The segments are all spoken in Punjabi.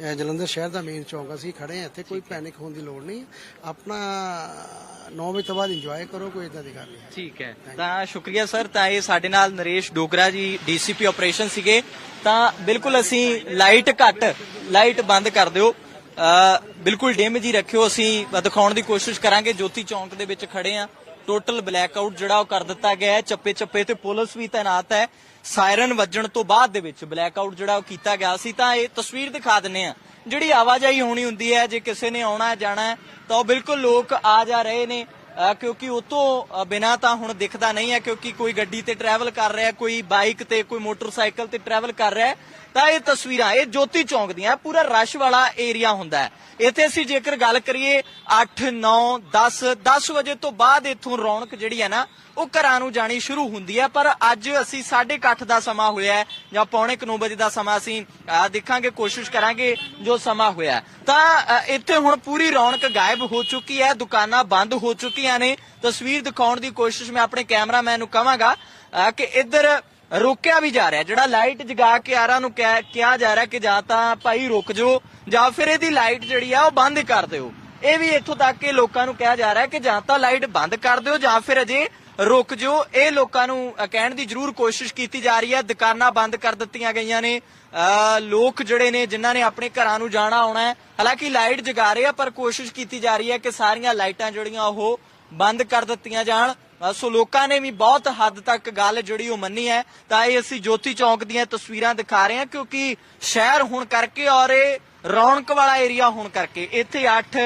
ਇਹ ਜਲੰਧਰ ਸ਼ਹਿਰ ਦਾ ਮੇਨ ਚੌਂਕ ਅਸੀਂ ਖੜੇ ਹਾਂ ਇੱਥੇ ਕੋਈ ਪੈਨਿਕ ਹੋਣ ਦੀ ਲੋੜ ਨਹੀਂ। ਆਪਣਾ 9 ਵਜੇ ਤੋਂ ਬਾਅਦ ਇੰਜੋਏ ਕਰੋ ਕੋਈ ਇਦਾਂ ਦੀ ਗੱਲ ਨਹੀਂ। ਠੀਕ ਹੈ। ਤਾਂ ਸ਼ੁਕਰੀਆ ਸਰ ਤਾਂ ਇਹ ਸਾਡੇ ਨਾਲ ਨਰੇਸ਼ ਡੋਗਰਾ ਜੀ ਡੀਸੀਪੀ ਆਪਰੇਸ਼ਨ ਸੀਗੇ। ਤਾਂ ਬਿਲਕੁਲ ਅਸੀਂ ਲਾਈਟ ਘੱਟ ਲਾਈਟ ਬੰਦ ਕਰ ਦਿਓ। ਬਿਲਕੁਲ ਡਿਮ ਜੀ ਰੱਖਿਓ। ਅਸੀਂ ਦਿਖਾਉਣ ਦੀ ਕੋਸ਼ਿਸ਼ ਕਰਾਂਗੇ। ਜੋਤੀ ਚੌਂਕ ਦੇ ਵਿੱਚ ਖੜੇ ਆ ਟੋਟਲ ਬਲੈਕ ਆਊਟ ਜਿਹੜਾ ਉਹ ਕਰ ਦਿੱਤਾ ਗਿਆ ਹੈ। ਚੱਪੇ ਚੱਪੇ ਤੇ ਪੁਲਿਸ ਵੀ ਤਾਇਨਾਤ ਹੈ। ਸਾਇਰਨ ਵੱਜਣ ਤੋਂ ਬਾਅਦ ਦੇ ਵਿੱਚ ਬਲੈਕ ਆਊਟ ਜਿਹੜਾ ਉਹ ਕੀਤਾ ਗਿਆ ਸੀ। ਤਾਂ ਇਹ ਤਸਵੀਰ ਦਿਖਾ ਦਿੰਨੇ ਆ ਜਿਹੜੀ ਆਵਾਜਾਈ ਹੋਣੀ ਹੁੰਦੀ ਹੈ, ਜੇ ਕਿਸੇ ਨੇ ਆਉਣਾ ਜਾਣਾ ਤਾਂ ਉਹ ਬਿਲਕੁਲ ਲੋਕ ਆ ਜਾ ਰਹੇ ਨੇ। ਕਿਉਂਕਿ ਉਤੋਂ ਬਿਨਾ ਤਾਂ ਹੁਣ ਦਿਖਦਾ ਨਹੀਂ ਹੈ, ਕਿਉਂਕਿ ਕੋਈ ਗੱਡੀ ਤੇ ਟਰੈਵਲ ਕਰ ਰਿਹਾ ਕੋਈ ਬਾਈਕ ਤੇ, ਕੋਈ ਮੋਟਰਸਾਈਕਲ ਤੇ ਟਰੈਵਲ ਕਰ ਰਿਹਾ ਤਾਂ ਇਹ ਤਸਵੀਰਾਂ, ਇਹ ਜੋਤੀ ਚੌਂਕ ਦੀਆਂ, ਪੂਰਾ ਰਸ਼ ਵਾਲਾ ਏਰੀਆ ਹੁੰਦਾ ਹੈ। ਇੱਥੇ ਅਸੀਂ ਜੇਕਰ ਗੱਲ ਕਰੀਏ 8 9 10 10 ਵਜੇ ਤੋਂ ਬਾਅਦ ਇੱਥੋਂ ਰੌਣਕ ਜਿਹੜੀ ਹੈ ਨਾ, ਉਹ ਘਰਾਂ ਨੂੰ ਜਾਣੀ ਸ਼ੁਰੂ ਹੁੰਦੀ ਹੈ। ਪਰ ਅੱਜ ਅਸੀਂ 8:30 ਦਾ ਸਮਾਂ ਹੋਇਆ ਹੈ, ਜਾਂ ਪੌਣੇ 9 ਵਜੇ ਦਾ ਸਮਾਂ ਅਸੀਂ ਦੇਖਾਂਗੇ, ਕੋਸ਼ਿਸ਼ ਕਰਾਂਗੇ ਜੋ ਸਮਾਂ ਹੋਇਆ ਤਾਂ ਇੱਥੇ ਹੁਣ ਪੂਰੀ ਰੌਣਕ ਗਾਇਬ ਹੋ ਚੁੱਕੀ ਹੈ, ਦੁਕਾਨਾਂ ਬੰਦ ਹੋ ਚੁੱਕੀਆਂ ਨੇ। ਤਸਵੀਰ ਦਿਖਾਉਣ ਦੀ ਕੋਸ਼ਿਸ਼ ਮੈਂ ਆਪਣੇ ਕੈਮਰਾਮੈਨ ਨੂੰ ਕਹਾਂਗਾ ਕਿ ਇੱਧਰ ਰੋਕਿਆ ਵੀ ਜਾ ਰਿਹਾ ਜਿਹੜਾ ਲਾਈਟ ਜਗਾ ਕੇ ਆਰਾਂ ਨੂੰ ਕਿਹਾ ਜਾ ਰਿਹਾ ਕਿ ਜਾਂ ਤਾਂ ਭਾਈ ਰੁਕ ਜਾਓ ਜਾਂ ਫਿਰ ਇਹਦੀ ਲਾਈਟ ਜਿਹੜੀ ਆ ਉਹ ਬੰਦ ਕਰ ਦਿਓ। ਇਹ ਵੀ ਇੱਥੋਂ ਤੱਕ ਕਿ ਲੋਕਾਂ ਨੂੰ ਕਿਹਾ ਜਾ ਰਿਹਾ ਕਿ ਜਾਂ ਤਾਂ ਲਾਈਟ ਬੰਦ ਕਰ ਦਿਓ ਜਾਂ ਫਿਰ ਅਜੇ ਰੁਕ ਜਾਓ। ਇਹ ਲੋਕਾਂ ਨੂੰ ਕਹਿਣ ਦੀ ਜ਼ਰੂਰ ਕੋਸ਼ਿਸ਼ ਕੀਤੀ ਜਾ ਰਹੀ ਹੈ। ਦੁਕਾਨਾਂ ਬੰਦ ਕਰ ਦਿੱਤੀਆਂ ਗਈਆਂ ਨੇ। ਅ, ਲੋਕ ਜਿਹੜੇ ਨੇ ਜਿਨ੍ਹਾਂ ਨੇ ਆਪਣੇ ਘਰਾਂ ਨੂੰ ਜਾਣਾ ਆਉਣਾ ਹੈ ਹਾਲਾਂਕਿ ਲਾਈਟ ਜਗਾ ਰਹੇ ਆ ਪਰ ਕੋਸ਼ਿਸ਼ ਕੀਤੀ ਜਾ ਰਹੀ ਹੈ ਕਿ ਸਾਰੀਆਂ ਲਾਈਟਾਂ ਜਿਹੜੀਆਂ ਉਹ ਬੰਦ ਕਰ ਦਿੱਤੀਆਂ ਜਾਣ। ਸੋ ਲੋਕਾਂ ਨੇ ਵੀ ਬਹੁਤ ਹੱਦ ਤੱਕ ਗੱਲ ਜਿਹੜੀ ਉਹ ਮੰਨੀ ਹੈ ਤਾਂ ਇਹ ਅਸੀਂ ਜੋਤੀ ਚੌਂਕ ਦੀਆਂ ਤਸਵੀਰਾਂ ਦਿਖਾ ਰਹੇ ਹਾਂ ਕਿਉਂਕਿ ਸ਼ਹਿਰ ਹੋਣ ਕਰਕੇ ਔਰ ਇਹ ਰੌਣਕ ਵਾਲਾ ਏਰੀਆ ਹੋਣ ਕਰਕੇ। ਇੱਥੇ 8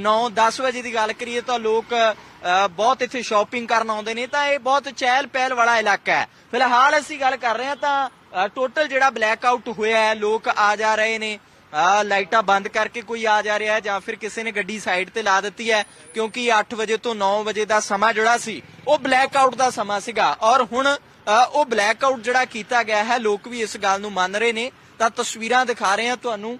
9 10 ਵਜੇ ਦੀ ਗੱਲ ਕਰੀਏ ਤਾਂ ਲੋਕ ਅ, ਬਹੁਤ ਇੱਥੇ ਸ਼ਾਪਿੰਗ ਕਰਨ ਆਉਂਦੇ ਨੇ ਤਾਂ ਇਹ ਬਹੁਤ ਚਹਿਲ ਪਹਿਲ ਵਾਲਾ ਇਲਾਕਾ ਹੈ। ਫਿਲਹਾਲ ਅਸੀਂ ਗੱਲ ਕਰ ਰਹੇ ਹਾਂ ਤਾਂ ਟੋਟਲ ਜਿਹੜਾ ਬਲੈਕ ਆਊਟ ਹੋਇਆ ਹੈ ਲੋਕ ਆ ਜਾ ਰਹੇ ਨੇ। ਲਾਈਟਾਂ ਬੰਦ ਕਰਕੇ ਕੋਈ ਆ ਜਾ ਰਿਹਾ ਹੈ ਜਾਂ ਫਿਰ ਕਿਸੇ ਨੇ ਗੱਡੀ ਸਾਈਡ ਤੇ ਲਾ ਦਿੱਤੀ ਹੈ, ਕਿਉਂਕਿ 8 ਵਜੇ ਤੋਂ 9 ਵਜੇ ਦਾ ਸਮਾਂ ਜਿਹੜਾ ਸੀ, ਉਹ ਬਲੈਕ ਆਊਟ ਦਾ ਸਮਾਂ ਸੀਗਾ। ਔਰ ਹੁਣ ਉਹ ਬਲੈਕ ਆਊਟ ਜਿਹੜਾ ਕੀਤਾ ਗਿਆ ਹੈ, ਲੋਕ ਵੀ ਇਸ ਗੱਲ ਨੂੰ ਮੰਨ ਰਹੇ ਨੇ। ਤਾਂ ਤਸਵੀਰਾਂ ਦਿਖਾ ਰਹੇ ਹਾਂ ਤੁਹਾਨੂੰ।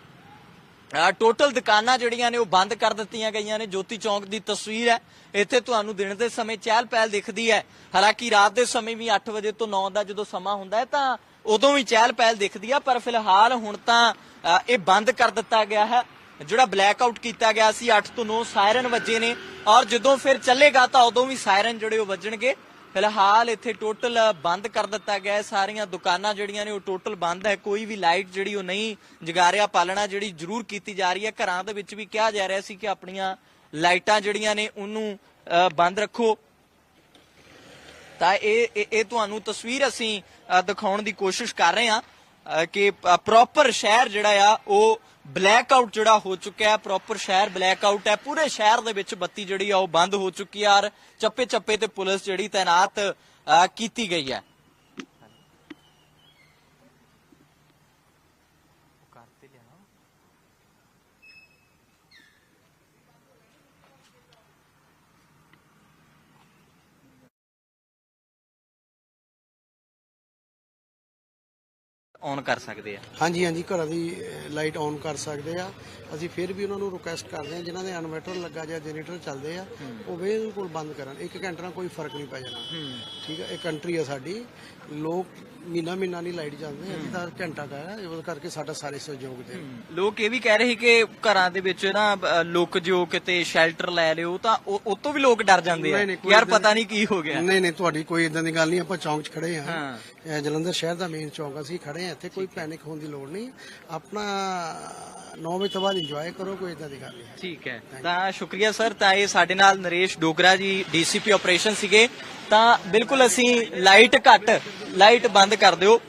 ਟੋਟਲ ਦੁਕਾਨਾਂ ਜਿਹੜੀਆਂ ਨੇ ਉਹ ਬੰਦ ਕਰ ਦਿੱਤੀਆਂ ਗਈਆਂ ਨੇ। ਜੋਤੀ ਚੌਂਕ ਦੀ ਤਸਵੀਰ ਹੈ। ਇੱਥੇ ਤੁਹਾਨੂੰ ਦਿਨ ਦੇ ਸਮੇਂ ਚਹਿਲ ਪਹਿਲ ਦਿਖਦੀ ਹੈ। ਹਾਲਾਂਕਿ ਰਾਤ ਦੇ ਸਮੇਂ ਵੀ 8 ਵਜੇ ਤੋਂ 9 ਦਾ ਜਦੋਂ ਸਮਾਂ ਹੁੰਦਾ ਹੈ, ਤਾਂ ਉਦੋਂ ਵੀ ਚਹਿਲ ਪਹਿਲ ਦਿਖਦੀ ਆ ਪਰ ਫਿਲਹਾਲ ਹੁਣ ਤਾਂ ਇਹ ਬੰਦ ਕਰ ਦਿੱਤਾ ਗਿਆ ਹੈ। ਜਿਹੜਾ ਬਲੈਕ ਆਊਟ ਕੀਤਾ ਗਿਆ ਸੀ 8 ਤੋਂ 9 ਸਾਇਰਨ ਵੱਜੇ ਨੇ। ਔਰ ਜਦੋਂ ਫਿਰ ਚੱਲੇਗਾ ਤਾਂ ਉਦੋਂ ਵੀ ਸਾਇਰਨ ਜਿਹੜੇ ਉਹ ਵੱਜਣਗੇ। ਫਿਲਹਾਲ ਇੱਥੇ ਟੋਟਲ ਬੰਦ ਕਰ ਦਿੱਤਾ ਗਿਆ ਹੈ। ਸਾਰੀਆਂ ਦੁਕਾਨਾਂ ਜਿਹੜੀਆਂ ਨੇ ਉਹ ਟੋਟਲ ਬੰਦ ਹੈ। ਕੋਈ ਵੀ ਲਾਈਟ ਜਿਹੜੀ ਉਹ ਨਹੀਂ ਜਗਾ ਰਿਹਾ। ਪਾਲਣਾ ਜਿਹੜੀ ਜ਼ਰੂਰ ਕੀਤੀ ਜਾ ਰਹੀ ਹੈ। ਘਰਾਂ ਦੇ ਵਿੱਚ ਵੀ ਕਿਹਾ ਜਾ ਰਿਹਾ ਸੀ ਕਿ ਆਪਣੀਆਂ ਲਾਈਟਾਂ ਜਿਹੜੀਆਂ ਨੇ ਉਹਨੂੰ ਅ, ਬੰਦ ਰੱਖੋ। ਤਾਂ ਇਹ ਇਹ- ਤੁਹਾਨੂੰ ਤਸਵੀਰ ਅਸੀਂ ਦਿਖਾਉਣ ਦੀ ਕੋਸ਼ਿਸ਼ ਕਰ ਰਹੇ ਹਾਂ ਕਿ ਪ੍ਰੋਪਰ ਸ਼ਹਿਰ ਜਿਹੜਾ ਆ, ਉਹ ਬਲੈਕ ਆਊਟ ਜਿਹੜਾ ਹੋ ਚੁੱਕਿਆ ਹੈ ਪ੍ਰੋਪਰ ਸ਼ਹਿਰ ਬਲੈਕ ਆਊਟ ਹੈ। ਪੂਰੇ ਸ਼ਹਿਰ ਦੇ ਵਿੱਚ ਬੱਤੀ ਜਿਹੜੀ ਆ, ਉਹ ਬੰਦ ਹੋ ਚੁੱਕੀ ਆ ਔਰ ਚੱਪੇ ਚੱਪੇ ਤੇ ਪੁਲਿਸ ਜਿਹੜੀ ਤਾਇਨਾਤ ਕੀਤੀ ਗਈ ਹੈ। ਔਨ ਕਰ ਸਕਦੇ ਆ? ਹਾਂਜੀ ਹਾਂਜੀ ਘਰਾਂ ਦੀ ਲਾਈਟ ਆਨ ਕਰ ਸਕਦੇ ਆ। ਅਸੀਂ ਫਿਰ ਵੀ ਉਹਨਾਂ ਨੂੰ ਰਿਕੁਐਸਟ ਕਰਦੇ ਆ ਜਿਨ੍ਹਾਂ ਦੇ ਇਨਵਰਟਰ ਲੱਗਾ ਜਾਂ ਜਨਰੇਟਰ ਚੱਲਦੇ ਆ ਉਹ ਬਿਲਕੁਲ ਬੰਦ ਕਰਨ। ਇੱਕ ਘੰਟੇ ਨਾਲ ਕੋਈ ਫ਼ਰਕ ਨਹੀਂ ਪੈ ਜਾਣਾ। ਠੀਕ ਹੈ ਇਹ ਕੰਟਰੀ ਆ ਸਾਡੀ। ਲੋਕ ਮਹੀਨਾ ਮਹੀਨਾ ਨਹੀਂ ਲਾਈਟ ਜਾਂਦੇ ਅਸੀਂ ਤਾਂ ਘੰਟਾ ਕਾ ਹੈ ਉਹਦੇ ਕਰਕੇ ਸਾਡਾ ਸਾਰੇ ਸਹਿਯੋਗ ਦੇ। ਲੋਕ ਇਹ ਵੀ ਕਹਿ ਰਹੇ ਸੀ ਕਿ ਘਰਾਂ ਦੇ ਵਿੱਚ ਨਾ ਲੁੱਕ ਜੋ ਕਿਤੇ ਸ਼ੈਲਟਰ ਲੈ ਲਿਓ ਤਾਂ ਉਹ ਤੋਂ ਵੀ ਲੋਕ ਡਰ ਜਾਂਦੇ ਆ। ਯਾਰ ਪਤਾ ਨਹੀਂ ਕੀ ਹੋ ਗਿਆ। ਨਹੀਂ ਨਹੀਂ ਤੁਹਾਡੀ ਕੋਈ ਇਦਾਂ ਦੀ ਗੱਲ ਨਹੀਂ ਆਪਾਂ ਚੌਂਕ 'ਚ ਖੜੇ ਆ। ਜਲੰਧਰ ਸ਼ਹਿਰ ਦਾ ਮੇਨ ਚੌਂਕ ਆ, ਅਸੀਂ ਖੜੇ ਆ। ਇੱਥੇ ਕੋਈ ਪੈਨਿਕ ਹੋਣ ਦੀ ਲੋੜ ਨਹੀਂ। ਆਪਣਾ 9 ਵਜੇ ਤੋਂ ਬਾਅਦ ਇੰਜੋਏ ਕਰੋ ਕੋਈ ਇਦਾਂ ਦੀ ਗੱਲ ਨਹੀਂ। ਠੀਕ ਹੈ। ਤਾਂ ਸ਼ੁਕਰੀਆ ਸਰ ਤਾਂ ਇਹ ਸਾਡੇ ਨਾਲ ਨਰੇਸ਼ ਡੋਗਰਾ ਜੀ ਡੀਸੀਪੀ ਆਪਰੇਸ਼ਨ ਸੀਗੇ। ਤਾਂ ਬਿਲਕੁਲ ਅਸੀਂ ਲਾਈਟ ਘੱਟ ਲਾਈਟ ਬੰਦ ਕਰ ਦਿਓ।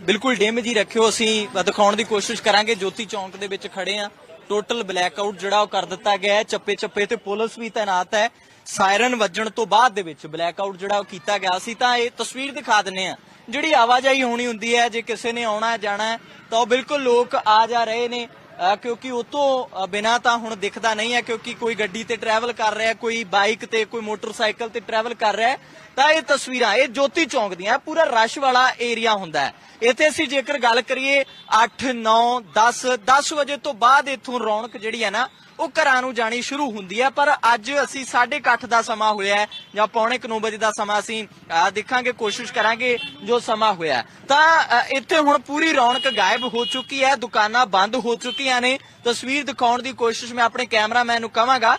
ਬਿਲਕੁਲ ਡਿਮ ਜੀ ਰੱਖਿਓ। ਅਸੀਂ ਦਿਖਾਉਣ ਦੀ ਕੋਸ਼ਿਸ਼ ਕਰਾਂਗੇ। ਜੋਤੀ ਚੌਂਕ ਦੇ ਵਿੱਚ ਖੜੇ ਆ। ਟੋਟਲ ਬਲੈਕ ਆਊਟ ਜਿਹੜਾ ਉਹ ਕਰ ਦਿੱਤਾ ਗਿਆ ਹੈ। ਚੱਪੇ ਚੱਪੇ ਤੇ ਪੁਲਿਸ ਵੀ ਤਾਇਨਾਤ ਹੈ। ਸਾਇਰਨ ਵੱਜਣ ਤੋਂ ਬਾਅਦ ਦੇ ਵਿੱਚ ਬਲੈਕ ਆਊਟ ਜਿਹੜਾ ਉਹ ਕੀਤਾ ਗਿਆ ਸੀ। ਤਾਂ ਇਹ ਤਸਵੀਰ ਦਿਖਾ ਦਿੰਨੇ ਆ। ਜਿਹੜੀ ਆਵਾਜਾਈ ਹੋਣੀ ਹੁੰਦੀ ਹੈ ਜੇ ਕਿਸੇ ਨੇ ਆਉਣਾ ਜਾਣਾ ਤਾਂ ਉਹ ਬਿਲਕੁਲ ਲੋਕ ਆ ਜਾ ਰਹੇ ਨੇ। ਅ, ਕਿਉਂਕਿ ਉਤੋਂ ਬਿਨਾ ਤਾਂ ਹੁਣ ਦਿਖਦਾ ਨਹੀਂ ਹੈ ਕਿਉਂਕਿ ਕੋਈ ਗੱਡੀ ਤੇ ਟਰੈਵਲ ਕਰ ਰਿਹਾ ਕੋਈ ਬਾਈਕ ਤੇ ਕੋਈ ਮੋਟਰਸਾਈਕਲ ਤੇ ਟਰੈਵਲ ਕਰ ਰਿਹਾ ਤਾਂ ਇਹ ਤਸਵੀਰਾਂ, ਇਹ ਜੋਤੀ ਚੌਂਕ ਦੀਆਂ ਪੂਰਾ ਰਸ਼ ਵਾਲਾ ਏਰੀਆ ਹੁੰਦਾ ਹੈ। ਇੱਥੇ ਅਸੀਂ ਜੇਕਰ ਗੱਲ ਕਰੀਏ 8 9 10 10 ਵਜੇ ਤੋਂ ਬਾਅਦ ਇੱਥੋਂ ਰੌਣਕ ਜਿਹੜੀ ਹੈ ਨਾ, ਉਹ ਘਰਾਂ ਨੂੰ ਜਾਣੀ ਸ਼ੁਰੂ ਹੁੰਦੀ ਹੈ। ਪਰ ਅੱਜ ਅਸੀਂ 8:30 ਦਾ ਸਮਾਂ ਹੋਇਆ ਜਾਂ ਪੌਣੇ 9 ਵਜੇ ਦਾ ਸਮਾਂ ਅਸੀਂ ਦੇਖਾਂਗੇ, ਕੋਸ਼ਿਸ਼ ਕਰਾਂਗੇ ਜੋ ਸਮਾਂ ਹੋਇਆ ਤਾਂ ਇੱਥੇ ਹੁਣ ਪੂਰੀ ਰੌਣਕ ਗਾਇਬ ਹੋ ਚੁੱਕੀ ਹੈ, ਦੁਕਾਨਾਂ ਬੰਦ ਹੋ ਚੁੱਕੀਆਂ ਨੇ। ਤਸਵੀਰ ਦਿਖਾਉਣ ਦੀ ਕੋਸ਼ਿਸ਼ ਮੈਂ ਆਪਣੇ ਕੈਮਰਾਮੈਨ ਨੂੰ ਕਹਾਂਗਾ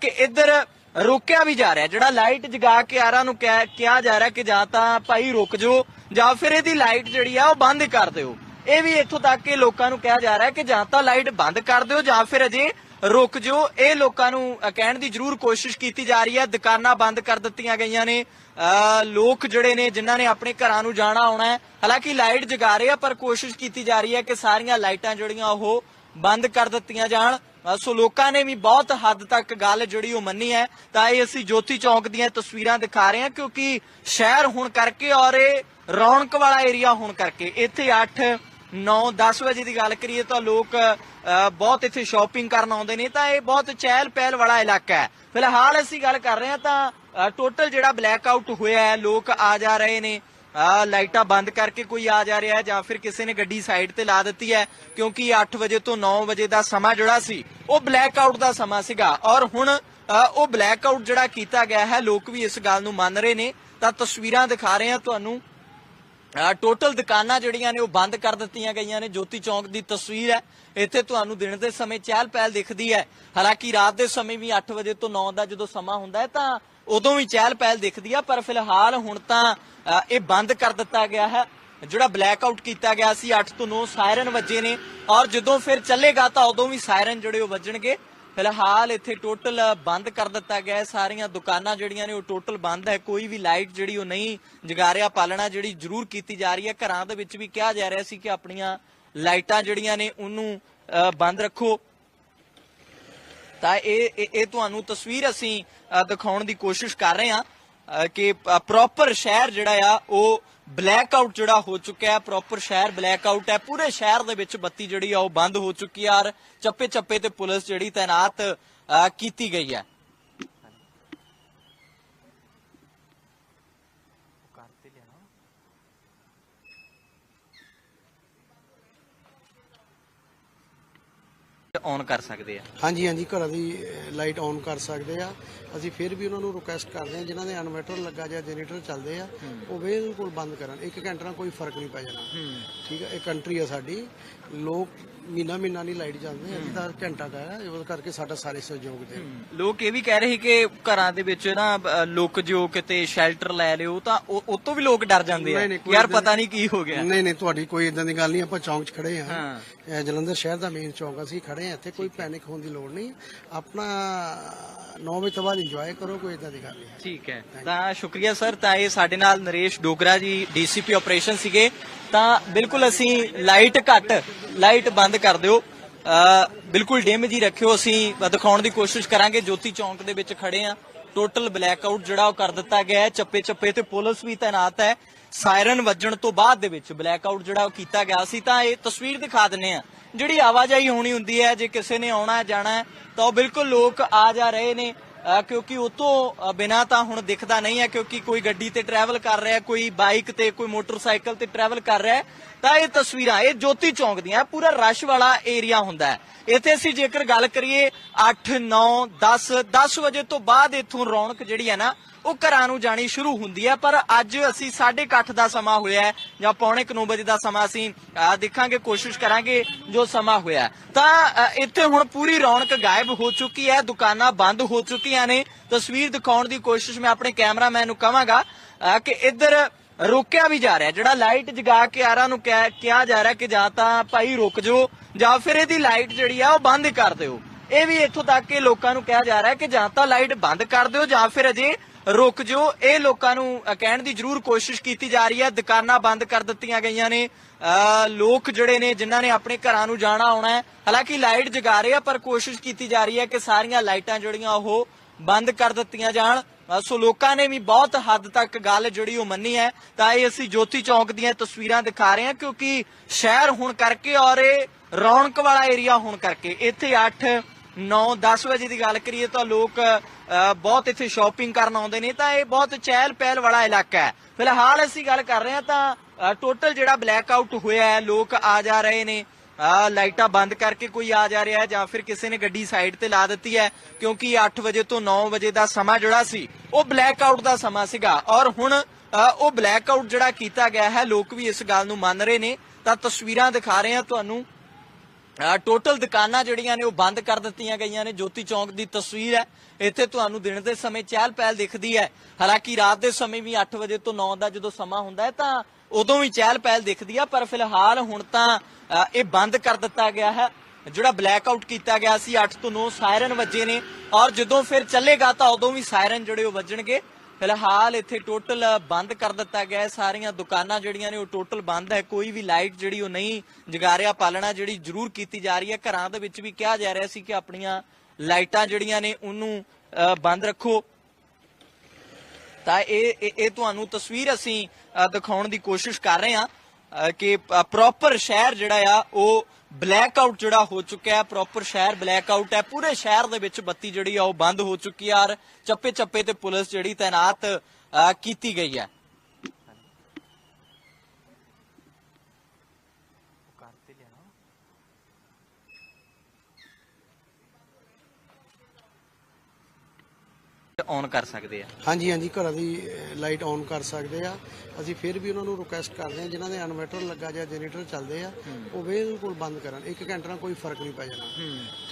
ਕਿ ਇੱਧਰ ਰੋਕਿਆ ਵੀ ਜਾ ਰਿਹਾ ਜਿਹੜਾ ਲਾਈਟ ਜਗਾ ਕੇ ਆਰਾਂ ਨੂੰ ਕਹਿ- ਕਿਹਾ ਜਾ ਰਿਹਾ ਕਿ ਜਾਂ ਤਾਂ ਭਾਈ ਰੁਕ ਜਾਓ ਜਾਂ ਫਿਰ ਇਹਦੀ ਲਾਈਟ ਜਿਹੜੀ ਆ ਉਹ ਬੰਦ ਕਰ ਦਿਓ। ਇਹ ਵੀ ਇੱਥੋਂ ਤੱਕ ਕਿ ਲੋਕਾਂ ਨੂੰ ਕਿਹਾ ਜਾ ਰਿਹਾ ਕਿ ਜਾਂ ਤਾਂ ਲਾਈਟ ਬੰਦ ਕਰ ਦਿਓ ਜਾਂ ਫਿਰ ਅਜੇ ਰੁਕ ਜਾਓ। ਇਹ ਲੋਕਾਂ ਨੂੰ ਕਹਿਣ ਦੀ ਜ਼ਰੂਰ ਕੋਸ਼ਿਸ਼ ਕੀਤੀ ਜਾ ਰਹੀ ਹੈ। ਦੁਕਾਨਾਂ ਬੰਦ ਕਰ ਦਿੱਤੀਆਂ ਗਈਆਂ ਨੇ। ਅ, ਲੋਕ ਜਿਹੜੇ ਨੇ ਜਿਨ੍ਹਾਂ ਨੇ ਆਪਣੇ ਘਰਾਂ ਨੂੰ ਜਾਣਾ ਆਉਣਾ ਹੈ ਹਾਲਾਂਕਿ ਲਾਈਟ ਜਗਾ ਰਹੇ ਆ ਪਰ ਕੋਸ਼ਿਸ਼ ਕੀਤੀ ਜਾ ਰਹੀ ਹੈ ਕਿ ਸਾਰੀਆਂ ਲਾਈਟਾਂ ਜਿਹੜੀਆਂ ਉਹ ਬੰਦ ਕਰ ਦਿੱਤੀਆਂ ਜਾਣ। ਸੋ ਲੋਕਾਂ ਨੇ ਵੀ ਬਹੁਤ ਹੱਦ ਤੱਕ ਗੱਲ ਜਿਹੜੀ ਉਹ ਮੰਨੀ ਹੈ ਤਾਂ ਇਹ ਅਸੀਂ ਜੋਤੀ ਚੌਂਕ ਦੀਆਂ ਤਸਵੀਰਾਂ ਦਿਖਾ ਰਹੇ ਹਾਂ ਕਿਉਂਕਿ ਸ਼ਹਿਰ ਹੋਣ ਕਰਕੇ ਔਰ ਇਹ ਰੌਣਕ ਵਾਲਾ ਏਰੀਆ ਹੋਣ ਕਰਕੇ ਇੱਥੇ 8 9 10 ਵਜੇ ਦੀ ਗੱਲ ਕਰੀਏ ਤਾਂ ਲੋਕ ਅ, ਬਹੁਤ ਇੱਥੇ ਸ਼ਾਪਿੰਗ ਕਰਨ ਆਉਂਦੇ ਨੇ ਤਾਂ ਇਹ ਬਹੁਤ ਚਹਿਲ ਪਹਿਲ ਵਾਲਾ ਇਲਾਕਾ ਹੈ। ਫਿਲਹਾਲ ਅਸੀਂ ਗੱਲ ਕਰ ਰਹੇ ਹਾਂ ਤਾਂ ਟੋਟਲ ਜਿਹੜਾ ਬਲੈਕ ਆਊਟ ਹੋਇਆ ਹੈ ਲੋਕ ਆ ਜਾ ਰਹੇ ਨੇ। ਲਾਈਟਾਂ ਬੰਦ ਕਰਕੇ ਕੋਈ ਆ ਜਾ ਰਿਹਾ ਹੈ ਜਾਂ ਫਿਰ ਕਿਸੇ ਨੇ ਗੱਡੀ ਸਾਈਡ ਤੇ ਲਾ ਦਿੱਤੀ ਹੈ, ਕਿਉਂਕਿ 8 ਵਜੇ ਤੋਂ 9 ਵਜੇ ਦਾ ਸਮਾਂ ਜਿਹੜਾ ਸੀ, ਉਹ ਬਲੈਕ ਆਊਟ ਦਾ ਸਮਾਂ ਸੀਗਾ। ਔਰ ਹੁਣ ਉਹ ਬਲੈਕ ਆਊਟ ਜਿਹੜਾ ਕੀਤਾ ਗਿਆ ਹੈ, ਲੋਕ ਵੀ ਇਸ ਗੱਲ ਨੂੰ ਮੰਨ ਰਹੇ ਨੇ। ਤਾਂ ਤਸਵੀਰਾਂ ਦਿਖਾ ਰਹੇ ਹਾਂ ਤੁਹਾਨੂੰ। ਟੋਟਲ ਦੁਕਾਨਾਂ ਜਿਹੜੀਆਂ ਨੇ, ਉਹ ਬੰਦ ਕਰ ਦਿੱਤੀਆਂ ਗਈਆਂ ਨੇ। ਜੋਤੀ ਚੌਂਕ ਦੀ ਤਸਵੀਰ ਹੈ। ਇੱਥੇ ਤੁਹਾਨੂੰ ਦਿਨ ਦੇ ਸਮੇਂ ਚਹਿਲ ਪਹਿਲ ਦਿਖਦੀ ਹੈ। ਹਾਲਾਂਕਿ ਰਾਤ ਦੇ ਸਮੇਂ ਵੀ 8 ਵਜੇ ਤੋਂ 9 ਦਾ ਜਦੋਂ ਸਮਾਂ ਹੁੰਦਾ ਹੈ, ਤਾਂ ਉਦੋਂ ਵੀ ਚਹਿਲ ਪਹਿਲ ਦਿਖਦੀ ਹੈ ਪਰ ਫਿਲਹਾਲ ਹੁਣ ਤਾਂ ਇਹ ਬੰਦ ਕਰ ਦਿੱਤਾ ਗਿਆ ਹੈ। ਜਿਹੜਾ ਬਲੈਕ ਆਊਟ ਕੀਤਾ ਗਿਆ ਸੀ 8 ਤੋਂ 9 ਸਾਇਰਨ ਵੱਜੇ ਨੇ। ਔਰ ਜਦੋਂ ਫਿਰ ਚੱਲੇਗਾ ਤਾਂ ਉਦੋਂ ਵੀ ਸਾਇਰਨ ਜਿਹੜੇ ਉਹ ਵੱਜਣਗੇ। ਫਿਲਹਾਲ ਇੱਥੇ ਟੋਟਲ ਬੰਦ ਕਰ ਦਿੱਤਾ ਗਿਆ ਹੈ। ਸਾਰੀਆਂ ਦੁਕਾਨਾਂ ਜਿਹੜੀਆਂ ਨੇ ਉਹ ਟੋਟਲ ਬੰਦ ਹੈ। ਕੋਈ ਵੀ ਲਾਈਟ ਜਿਹੜੀ ਉਹ ਨਹੀਂ ਜਗਾ ਰਿਹਾ। ਪਾਲਣਾ ਜਿਹੜੀ ਜ਼ਰੂਰ ਕੀਤੀ ਜਾ ਰਹੀ ਹੈ। ਘਰਾਂ ਦੇ ਵਿੱਚ ਵੀ ਕਿਹਾ ਜਾ ਰਿਹਾ ਸੀ ਕਿ ਆਪਣੀਆਂ ਲਾਈਟਾਂ ਜਿਹੜੀਆਂ ਨੇ ਉਹਨੂੰ ਅ, ਬੰਦ ਰੱਖੋ। ਤਾਂ ਇਹ ਇਹ- ਤੁਹਾਨੂੰ ਤਸਵੀਰ ਅਸੀਂ ਦਿਖਾਉਣ ਦੀ ਕੋਸ਼ਿਸ਼ ਕਰ ਰਹੇ ਹਾਂ ਕਿ ਪ੍ਰੋਪਰ ਸ਼ਹਿਰ ਜਿਹੜਾ ਆ ਉਹ ਬਲੈਕ ਆਊਟ ਜਿਹੜਾ ਹੋ ਚੁੱਕਿਆ ਹੈ ਪ੍ਰੋਪਰ ਸ਼ਹਿਰ ਬਲੈਕ ਆਊਟ ਹੈ। ਪੂਰੇ ਸ਼ਹਿਰ ਦੇ ਵਿੱਚ ਬੱਤੀ ਜਿਹੜੀ ਆ ਉਹ ਬੰਦ ਹੋ ਚੁੱਕੀ ਹੈ ਔਰ ਚੱਪੇ ਚੱਪੇ ਤੇ ਪੁਲਿਸ ਜਿਹੜੀ ਤਾਇਨਾਤ ਅ, ਕੀਤੀ ਗਈ ਹੈ। ਔਨ ਕਰ ਸਕਦੇ ਆ? ਹਾਂਜੀ ਹਾਂਜੀ ਘਰਾਂ ਦੀ ਲਾਈਟ ਆਨ ਕਰ ਸਕਦੇ ਆ। ਅਸੀਂ ਫਿਰ ਵੀ ਉਹਨਾਂ ਨੂੰ ਰਿਕੁਐਸਟ ਕਰਦੇ ਆ ਜਿਨ੍ਹਾਂ ਦੇ ਇਨਵਰਟਰ ਲੱਗਾ ਜਾਂ ਜਨਰੇਟਰ ਚੱਲਦੇ ਆ ਉਹ ਬਿਲਕੁਲ ਬੰਦ ਕਰਨ। ਇੱਕ ਘੰਟੇ ਨਾਲ ਕੋਈ ਫ਼ਰਕ ਨਹੀਂ ਪੈ ਜਾਣਾ। ਠੀਕ ਹੈ ਇਹ ਕੰਟਰੀ ਆ ਸਾਡੀ। ਲੋਕ ਮਹੀਨਾ ਮਹੀਨਾ ਨਹੀਂ ਲਾਈਟ ਜਾਂਦੇ ਅਸੀਂ ਤਾਂ ਘੰਟਾ ਕਾ ਹੈ ਇਸ ਕਰਕੇ ਸਾਡਾ ਸਾਰੇ ਸਹਿਯੋਗ ਦੇ। ਲੋਕ ਇਹ ਵੀ ਕਹਿ ਰਹੇ ਕਿ ਘਰਾਂ ਦੇ ਵਿੱਚ ਨਾ ਅ, ਲੁਕ ਜਿਓ ਕਿਤੇ ਸ਼ੈਲਟਰ ਲੈ ਲਿਓ ਤਾਂ ਉਹ ਉਹ ਤੋਂ ਵੀ ਲੋਕ ਡਰ ਜਾਂਦੇ ਆ। ਨਹੀਂ, ਨਹੀਂ, ਕੋਈ ਯਾਰ ਪਤਾ ਨਹੀਂ ਕੀ ਹੋ ਗਿਆ। ਨਹੀਂ ਨਹੀਂ ਤੁਹਾਡੀ ਕੋਈ ਇਦਾਂ ਦੀ ਗੱਲ ਨਹੀਂ ਆਪਾਂ ਚੌਂਕ 'ਚ ਖੜੇ ਆ। ਹਾਂ। ਇਹ ਜਲੰਧਰ ਸ਼ਹਿਰ ਦਾ ਮੇਨ ਚੌਂਕ ਆ, ਅਸੀਂ ਖੜੇ ਆ ਇੱਥੇ ਕੋਈ ਪੈਨਿਕ ਹੋਣ ਦੀ ਲੋੜ ਨਹੀਂ। ਆਪਣਾ 9 ਵਜੇ ਤੋਂ ਬਾਅਦ ਇੰਜੋਏ ਕਰੋ ਕੋਈ ਇਦਾਂ ਦੀ ਗੱਲ ਨਹੀਂ। ਠੀਕ ਹੈ। ਤਾਂ ਸ਼ੁਕਰੀਆ ਸਰ ਤਾਂ ਇਹ ਸਾਡੇ ਨਾਲ ਨਰੇਸ਼ ਡੋਗਰਾ ਜੀ ਡੀਸੀਪੀ ਆਪਰੇਸ਼ਨ ਸੀਗੇ। ਤਾਂ ਬਿਲਕੁਲ ਅਸੀਂ ਲਾਈਟ ਘੱਟ, ਲਾਈਟ ਬੰਦ ਕਰ ਦਿਓ। ਬਿਲਕੁਲ ਡਿਮ ਜੀ ਰੱਖਿਓ। ਅਸੀਂ ਦਿਖਾਉਣ ਦੀ ਕੋਸ਼ਿਸ਼ ਕਰਾਂਗੇ। ਜੋਤੀ ਚੌਂਕ ਦੇ ਵਿੱਚ ਖੜੇ ਆ। ਟੋਟਲ ਬਲੈਕ ਆਊਟ ਜਿਹੜਾ ਉਹ ਕਰ ਦਿੱਤਾ ਗਿਆ ਹੈ। ਚੱਪੇ ਚੱਪੇ ਤੇ ਪੁਲਿਸ ਵੀ ਤਾਇਨਾਤ ਹੈ। ਸਾਇਰਨ ਵੱਜਣ ਤੋਂ ਬਾਅਦ ਦੇ ਵਿੱਚ ਬਲੈਕ ਆਊਟ ਜਿਹੜਾ ਉਹ ਕੀਤਾ ਗਿਆ। ਸੀ ਤਾਂ ਇਹ ਤਸਵੀਰ ਦਿਖਾ ਦਿੰਨੇ ਆ। ਜਿਹੜੀ ਆਵਾਜਾਈ ਹੋਣੀ ਹੁੰਦੀ ਹੈ, ਜੇ ਕਿਸੇ ਨੇ ਆਉਣਾ ਜਾਣਾ ਤਾਂ ਉਹ ਬਿਲਕੁਲ ਲੋਕ ਆ ਜਾ ਰਹੇ ਨੇ। ਅ, ਕਿਉਂਕਿ ਉਤੋਂ ਬਿਨਾ ਤਾਂ ਹੁਣ ਦਿਖਦਾ ਨਹੀਂ ਹੈ ਕਿਉਂਕਿ ਕੋਈ ਗੱਡੀ ਤੇ ਟਰੈਵਲ ਕਰ ਰਿਹਾ ਕੋਈ ਬਾਈਕ ਤੇ ਕੋਈ ਮੋਟਰਸਾਈਕਲ ਤੇ ਟਰੈਵਲ ਕਰ ਰਿਹਾ ਤਾਂ ਇਹ ਤਸਵੀਰਾਂ ਇਹ ਜੋਤੀ ਚੌਂਕ ਦੀਆਂ ਪੂਰਾ ਰਸ਼ ਵਾਲਾ ਏਰੀਆ ਹੁੰਦਾ ਹੈ। ਇੱਥੇ ਅਸੀਂ ਜੇਕਰ ਗੱਲ ਕਰੀਏ 8 9 10 10 ਵਜੇ ਤੋਂ ਬਾਅਦ ਇੱਥੋਂ ਰੌਣਕ ਜਿਹੜੀ ਹੈ ਨਾ ਉਹ ਘਰਾਂ ਨੂੰ ਜਾਣੀ ਸ਼ੁਰੂ ਹੁੰਦੀ ਹੈ। ਪਰ ਅੱਜ ਅਸੀਂ 8:30 ਦਾ ਸਮਾਂ ਹੋਇਆ ਹੈ ਜਾਂ ਪੌਣੇ 9 ਵਜੇ ਦਾ ਸਮਾਂ ਅਸੀਂ ਦੇਖਾਂਗੇ, ਕੋਸ਼ਿਸ਼ ਕਰਾਂਗੇ ਜੋ ਸਮਾਂ ਹੋਇਆ ਤਾਂ ਇੱਥੇ ਹੁਣ ਪੂਰੀ ਰੌਣਕ ਗਾਇਬ ਹੋ ਚੁੱਕੀ ਹੈ, ਦੁਕਾਨਾਂ ਬੰਦ ਹੋ ਚੁੱਕੀਆਂ ਨੇ। ਤਸਵੀਰ ਦਿਖਾਉਣ ਦੀ ਕੋਸ਼ਿਸ਼ ਮੈਂ ਆਪਣੇ ਕੈਮਰਾਮੈਨ ਨੂੰ ਕਹਾਂਗਾ ਕਿ ਇੱਧਰ ਰੋਕਿਆ ਵੀ ਜਾ ਰਿਹਾ, ਜਿਹੜਾ ਲਾਈਟ ਜਗਾ ਕੇ ਆਰਾਂ ਨੂੰ ਕਿਹਾ ਜਾ ਰਿਹਾ ਕਿ ਜਾਂ ਤਾਂ ਭਾਈ ਰੁਕ ਜਾਓ, ਜਾਂ ਫਿਰ ਇਹਦੀ ਲਾਈਟ ਜਿਹੜੀ ਆ ਉਹ ਬੰਦ ਕਰ ਦਿਓ। ਇਹ ਵੀ ਇੱਥੋਂ ਤੱਕ ਕਿ ਲੋਕਾਂ ਨੂੰ ਕਿਹਾ ਜਾ ਰਿਹਾ ਕਿ ਜਾਂ ਤਾਂ ਲਾਈਟ ਬੰਦ ਕਰ ਦਿਓ, ਜਾਂ ਫਿਰ ਅਜੇ ਰੁਕ ਜਾਓ। ਇਹ ਲੋਕਾਂ ਨੂੰ ਕਹਿਣ ਦੀ ਜ਼ਰੂਰ ਕੋਸ਼ਿਸ਼ ਕੀਤੀ ਜਾ ਰਹੀ ਹੈ। ਦੁਕਾਨਾਂ ਬੰਦ ਕਰ ਦਿੱਤੀਆਂ ਗਈਆਂ ਨੇ। ਲੋਕ ਜਿਹੜੇ ਨੇ, ਜਿਨ੍ਹਾਂ ਨੇ ਆਪਣੇ ਘਰਾਂ ਨੂੰ ਜਾਣਾ ਆਉਣਾ ਹੈ, ਹਾਲਾਂਕਿ ਲਾਈਟ ਜਗਾ ਰਹੇ ਆ, ਪਰ ਕੋਸ਼ਿਸ਼ ਕੀਤੀ ਜਾ ਰਹੀ ਹੈ ਕਿ ਸਾਰੀਆਂ ਲਾਈਟਾਂ ਜਿਹੜੀਆਂ ਉਹ ਬੰਦ ਕਰ ਦਿੱਤੀਆਂ ਜਾਣ। ਸੋ ਲੋਕਾਂ ਨੇ ਵੀ ਬਹੁਤ ਹੱਦ ਤੱਕ ਗੱਲ ਜਿਹੜੀ ਉਹ ਮੰਨੀ ਹੈ, ਤਾਂ ਇਹ ਅਸੀਂ ਜੋਤੀ ਚੌਂਕ ਦੀਆਂ ਤਸਵੀਰਾਂ ਦਿਖਾ ਰਹੇ ਹਾਂ, ਕਿਉਂਕਿ ਸ਼ਹਿਰ ਹੋਣ ਕਰਕੇ ਔਰ ਇਹ ਰੌਣਕ ਵਾਲਾ ਏਰੀਆ ਹੋਣ ਕਰਕੇ ਇੱਥੇ 8 9 10 ਵਜੇ ਦੀ ਗੱਲ ਕਰੀਏ ਤਾਂ ਲੋਕ ਬਹੁਤ ਇੱਥੇ ਸ਼ਾਪਿੰਗ ਕਰਨ ਆਉਂਦੇ ਨੇ, ਤਾਂ ਇਹ ਬਹੁਤ ਚਹਿਲ ਪਹਿਲ ਵਾਲਾ ਇਲਾਕਾ ਹੈ। ਫਿਲਹਾਲ ਅਸੀਂ ਗੱਲ ਕਰ ਰਹੇ ਹਾਂ ਤਾਂ ਟੋਟਲ ਜਿਹੜਾ ਬਲੈਕ ਆਊਟ ਹੋਇਆ ਹੈ, ਲੋਕ ਆ ਜਾ ਰਹੇ ਨੇ। ਲਾਈਟਾਂ ਬੰਦ ਕਰਕੇ ਕੋਈ ਆ ਜਾ ਰਿਹਾ ਹੈ ਜਾਂ ਫਿਰ ਕਿਸੇ ਨੇ ਗੱਡੀ ਸਾਈਡ ਤੇ ਲਾ ਦਿੱਤੀ ਹੈ, ਕਿਉਂਕਿ 8 ਵਜੇ ਤੋਂ 9 ਵਜੇ ਦਾ ਸਮਾਂ ਜਿਹੜਾ ਸੀ, ਉਹ ਬਲੈਕ ਆਊਟ ਦਾ ਸਮਾਂ ਸੀਗਾ। ਔਰ ਹੁਣ ਉਹ ਬਲੈਕ ਆਊਟ ਜਿਹੜਾ ਕੀਤਾ ਗਿਆ ਹੈ, ਲੋਕ ਵੀ ਇਸ ਗੱਲ ਨੂੰ ਮੰਨ ਰਹੇ ਨੇ। ਤਾਂ ਤਸਵੀਰਾਂ ਦਿਖਾ ਰਹੇ ਹਾਂ ਤੁਹਾਨੂੰ। ਟੋਟਲ ਦੁਕਾਨਾਂ ਜਿਹੜੀਆਂ ਨੇ ਉਹ ਬੰਦ ਕਰ ਦਿੱਤੀਆਂ ਗਈਆਂ ਨੇ। ਜੋਤੀ ਚੌਂਕ ਦੀ ਤਸਵੀਰ ਹੈ। ਇੱਥੇ ਤੁਹਾਨੂੰ ਦਿਨ ਦੇ ਸਮੇਂ ਚਹਿਲ ਪਹਿਲ ਦਿਖਦੀ ਹੈ। ਹਾਲਾਂਕਿ ਰਾਤ ਦੇ ਸਮੇਂ ਵੀ 8 ਵਜੇ ਤੋਂ 9 ਦਾ ਜਦੋਂ ਸਮਾਂ ਹੁੰਦਾ ਹੈ, ਤਾਂ ਉਦੋਂ ਵੀ ਚਹਿਲ ਪਹਿਲ ਦਿਖਦੀ ਹੈ ਪਰ ਫਿਲਹਾਲ ਹੁਣ ਤਾਂ ਇਹ ਬੰਦ ਕਰ ਦਿੱਤਾ ਗਿਆ ਹੈ। ਜਿਹੜਾ ਬਲੈਕ ਆਊਟ ਕੀਤਾ ਗਿਆ ਸੀ 8 ਤੋਂ 9 ਸਾਇਰਨ ਵੱਜੇ ਨੇ। ਔਰ ਜਦੋਂ ਫਿਰ ਚੱਲੇਗਾ, ਤਾਂ ਉਦੋਂ ਵੀ ਸਾਇਰਨ ਜਿਹੜੇ ਉਹ ਵੱਜਣਗੇ। ਫਿਲਹਾਲ ਇੱਥੇ ਟੋਟਲ ਬੰਦ ਕਰ ਦਿੱਤਾ ਗਿਆ ਹੈ। ਸਾਰੀਆਂ ਦੁਕਾਨਾਂ ਜਿਹੜੀਆਂ ਨੇ ਉਹ ਟੋਟਲ ਬੰਦ ਹੈ। ਕੋਈ ਵੀ ਲਾਈਟ ਜਿਹੜੀ ਉਹ ਨਹੀਂ ਜਗਾ ਪਾਲਣਾ ਜਿਹੜੀ ਜ਼ਰੂਰ ਕੀਤੀ ਜਾ ਰਹੀ ਹੈ। ਘਰਾਂ ਦੇ ਵਿੱਚ ਵੀ ਕਿਹਾ ਜਾ ਰਿਹਾ ਸੀ ਕਿ ਆਪਣੀਆਂ ਲਾਈਟਾਂ ਜਿਹੜੀਆਂ ਨੇ ਉਹਨੂੰ ਬੰਦ ਰੱਖੋ। ਤਾਂ ਇਹ, ਇਹ- ਤੁਹਾਨੂੰ ਤਸਵੀਰ ਅਸੀਂ ਦਿਖਾਉਣ ਦੀ ਕੋਸ਼ਿਸ਼ ਕਰ ਰਹੇ ਹਾਂ ਕਿ ਪ੍ਰੋਪਰ ਸ਼ਹਿਰ ਜਿਹੜਾ ਆ, ਉਹ ਬਲੈਕ ਆਊਟ ਜਿਹੜਾ ਹੋ ਚੁੱਕਿਆ ਹੈ ਪ੍ਰੋਪਰ ਸ਼ਹਿਰ ਬਲੈਕ ਆਊਟ ਹੈ। ਪੂਰੇ ਸ਼ਹਿਰ ਦੇ ਵਿੱਚ ਬੱਤੀ ਜਿਹੜੀ ਆ ਉਹ ਬੰਦ ਹੋ ਚੁੱਕੀ ਆ ਔਰ ਚੱਪੇ ਚੱਪੇ ਤੇ ਪੁਲਿਸ ਜਿਹੜੀ ਤਾਇਨਾਤ ਕੀਤੀ ਗਈ ਹੈ। ਔਨ ਕਰ ਸਕਦੇ ਆ। ਹਾਂਜੀ ਹਾਂਜੀ ਘਰਾਂ ਦੀ ਲਾਈਟ ਔਨ ਕਰ ਸਕਦੇ ਆ। ਅਸੀਂ ਫਿਰ ਵੀ ਉਹਨਾਂ ਨੂੰ ਰਿਕੁਐਸਟ ਕਰਦੇ ਆ ਜਿਨ੍ਹਾਂ ਦੇ ਇਨਵਰਟਰ ਲੱਗਾ ਜਾਂ ਜਨਰੇਟਰ ਚੱਲਦੇ ਆ ਉਹ ਬਿਲਕੁਲ ਬੰਦ ਕਰਨ। ਇੱਕ ਘੰਟੇ ਨਾਲ ਕੋਈ ਫ਼ਰਕ ਨਹੀਂ ਪੈ ਜਾਣਾ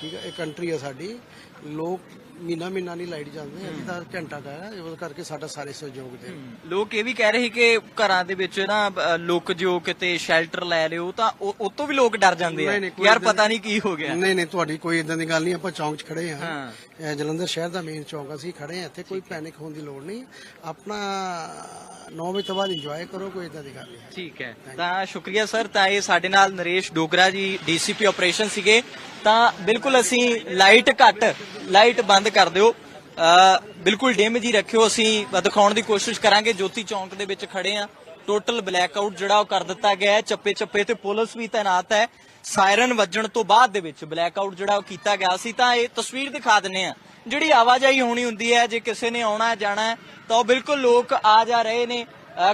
ਠੀਕ ਹੈ ਇਹ ਕੰਟਰੀ ਆ ਸਾਡੀ। ਲੋਕ ਮਹੀਨਾ ਮਹੀਨਾ ਨਹੀਂ ਲਾਈਟ ਚੱਲਦੇ ਅਸੀਂ ਤਾਂ ਘੰਟਾ ਕਾ ਹੈ ਉਸ ਕਰਕੇ ਸਾਡਾ ਸਾਰੇ ਸਹਿਯੋਗ ਦੇ ਲੋਕ ਇਹ ਵੀ ਕਹਿ ਰਹੇ ਕਿ ਘਰਾਂ ਦੇ ਵਿੱਚ ਨਾ ਲੁੱਕ ਜੋ ਕਿਤੇ ਸ਼ੈਲਟਰ ਲੈ ਲਿਓ ਤਾਂ ਉਹ ਤੋਂ ਵੀ ਲੋਕ ਡਰ ਜਾਂਦੇ ਆ। ਯਾਰ ਪਤਾ ਨਹੀਂ ਕੀ ਹੋ ਗਿਆ। ਨਹੀਂ ਨਹੀਂ ਤੁਹਾਡੀ ਕੋਈ ਇਦਾਂ ਦੀ ਗੱਲ ਨਹੀਂ ਆਪਾਂ ਚੌਂਕ 'ਚ ਖੜੇ ਹਾਂ। ਹਾਂ। ਇਹ ਜਲੰਧਰ ਸ਼ਹਿਰ ਦਾ ਮੇਨ ਚੌਂਕ ਆ, ਅਸੀਂ ਖੜੇ ਆ ਇੱਥੇ ਕੋਈ ਪੈਨਿਕ ਹੋਣ ਦੀ ਲੋੜ ਨਹੀਂ। ਆਪਣਾ 9 ਵਜੇ ਤੋਂ ਬਾਅਦ ਇੰਜੋਏ ਕਰੋ ਕੋਈ ਇਦਾਂ ਦੀ ਗੱਲ ਨਹੀਂ ਠੀਕ ਹੈ। ਤਾਂ ਸ਼ੁਕਰੀਆ ਸਰ ਤਾਂ ਇਹ ਸਾਡੇ ਨਾਲ ਨਰੇਸ਼ ਡੋਗਰਾ ਜੀ ਡੀਸੀਪੀ ਆਪਰੇਸ਼ਨ ਸੀਗੇ। ਤਾਂ ਬਿਲਕੁਲ ਅਸੀਂ ਲਾਈਟ ਘੱਟ ਲਾਈਟ ਬੰਦ ਕਰ ਦਿਓ। ਬਿਲਕੁਲ ਡਿਮ ਜੀ ਰੱਖਿਓ। ਅਸੀਂ ਦਿਖਾਉਣ ਦੀ ਕੋਸ਼ਿਸ਼ ਕਰਾਂਗੇ। ਜੋਤੀ ਚੌਂਕ ਦੇ ਵਿੱਚ ਖੜੇ ਆ। ਟੋਟਲ ਬਲੈਕ ਆਊਟ ਜਿਹੜਾ ਉਹ ਕਰ ਦਿੱਤਾ ਗਿਆ ਹੈ। ਚੱਪੇ ਚੱਪੇ ਤੇ ਪੁਲਿਸ ਵੀ ਤਾਇਨਾਤ ਹੈ। ਸਾਇਰਨ ਵੱਜਣ ਤੋਂ ਬਾਅਦ ਦੇ ਵਿੱਚ ਬਲੈਕ ਆਊਟ ਜਿਹੜਾ ਉਹ ਕੀਤਾ ਗਿਆ ਸੀ। ਤਾਂ ਇਹ ਤਸਵੀਰ ਦਿਖਾ ਦਿੰਨੇ ਆ। ਜਿਹੜੀ ਆਵਾਜਾਈ ਹੋਣੀ ਹੁੰਦੀ ਹੈ ਜੇ ਕਿਸੇ ਨੇ ਆਉਣਾ ਜਾਣਾ ਤਾਂ ਉਹ ਬਿਲਕੁਲ ਲੋਕ ਆ ਜਾ ਰਹੇ ਨੇ।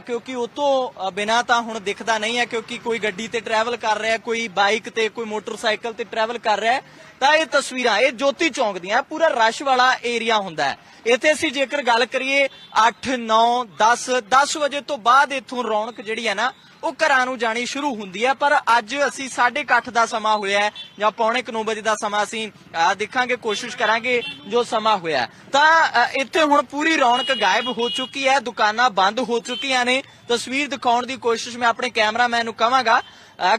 ਕਿਉਂਕਿ ਉਤੋਂ ਬਿਨਾ ਤਾਂ ਹੁਣ ਦਿਖਦਾ ਨਹੀਂ ਹੈ ਕਿਉਂਕਿ ਕੋਈ ਗੱਡੀ ਤੇ ਟਰੈਵਲ ਕਰ ਰਿਹਾ ਕੋਈ ਬਾਈਕ ਤੇ, ਕੋਈ ਮੋਟਰਸਾਈਕਲ ਤੇ ਟਰੈਵਲ ਕਰ ਰਿਹਾ ਤਾਂ ਇਹ ਤਸਵੀਰਾਂ, ਇਹ ਜੋਤੀ ਚੌਂਕ ਦੀਆਂ ਪੂਰਾ ਰਸ਼ ਵਾਲਾ ਏਰੀਆ ਹੁੰਦਾ ਹੈ। ਇੱਥੇ ਅਸੀਂ ਜੇਕਰ ਗੱਲ ਕਰੀਏ 8 9 10 10 ਵਜੇ ਤੋਂ ਬਾਅਦ ਇੱਥੋਂ ਰੌਣਕ ਜਿਹੜੀ ਹੈ ਨਾ, ਉਹ ਘਰਾਂ ਨੂੰ ਜਾਣੀ ਸ਼ੁਰੂ ਹੁੰਦੀ ਹੈ। ਪਰ ਅੱਜ ਅਸੀਂ 8:30 ਦਾ ਸਮਾਂ ਹੋਇਆ ਜਾਂ ਪੌਣੇ 9 ਵਜੇ ਦਾ ਸਮਾਂ ਅਸੀਂ ਦੇਖਾਂਗੇ, ਕੋਸ਼ਿਸ਼ ਕਰਾਂਗੇ ਜੋ ਸਮਾਂ ਹੋਇਆ ਤਾਂ ਇੱਥੇ ਹੁਣ ਪੂਰੀ ਰੌਣਕ ਗਾਇਬ ਹੋ ਚੁੱਕੀ ਹੈ, ਦੁਕਾਨਾਂ ਬੰਦ ਹੋ ਚੁੱਕੀਆਂ ਨੇ। ਤਸਵੀਰ ਦਿਖਾਉਣ ਦੀ ਕੋਸ਼ਿਸ਼ ਮੈਂ ਆਪਣੇ ਕੈਮਰਾਮੈਨ ਨੂੰ ਕਹਾਂਗਾ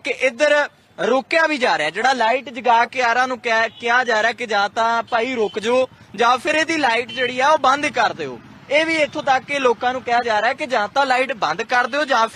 ਕਿ ਇੱਧਰ ਰੋਕਿਆ ਵੀ ਜਾ ਰਿਹਾ, ਜਿਹੜਾ ਲਾਈਟ ਜਗਾ ਕੇ ਆਰਾਂ ਨੂੰ ਕਿਹਾ ਜਾ ਰਿਹਾ ਕਿ ਜਾਂ ਤਾਂ ਭਾਈ ਰੁਕ ਜਾਓ, ਜਾਂ ਫਿਰ ਇਹਦੀ ਲਾਈਟ ਜਿਹੜੀ ਆ ਉਹ ਬੰਦ ਕਰ ਦਿਓ। ਇਹ ਵੀ ਇੱਥੋਂ ਤੱਕ ਕਿ ਲੋਕਾਂ ਨੂੰ ਕਿਹਾ ਜਾ ਰਿਹਾ ਕਿ ਜਾਂ ਤਾਂ ਲਾਈਟ ਬੰਦ ਕਰ ਦਿਓ ਜਾਂ ਫਿਰ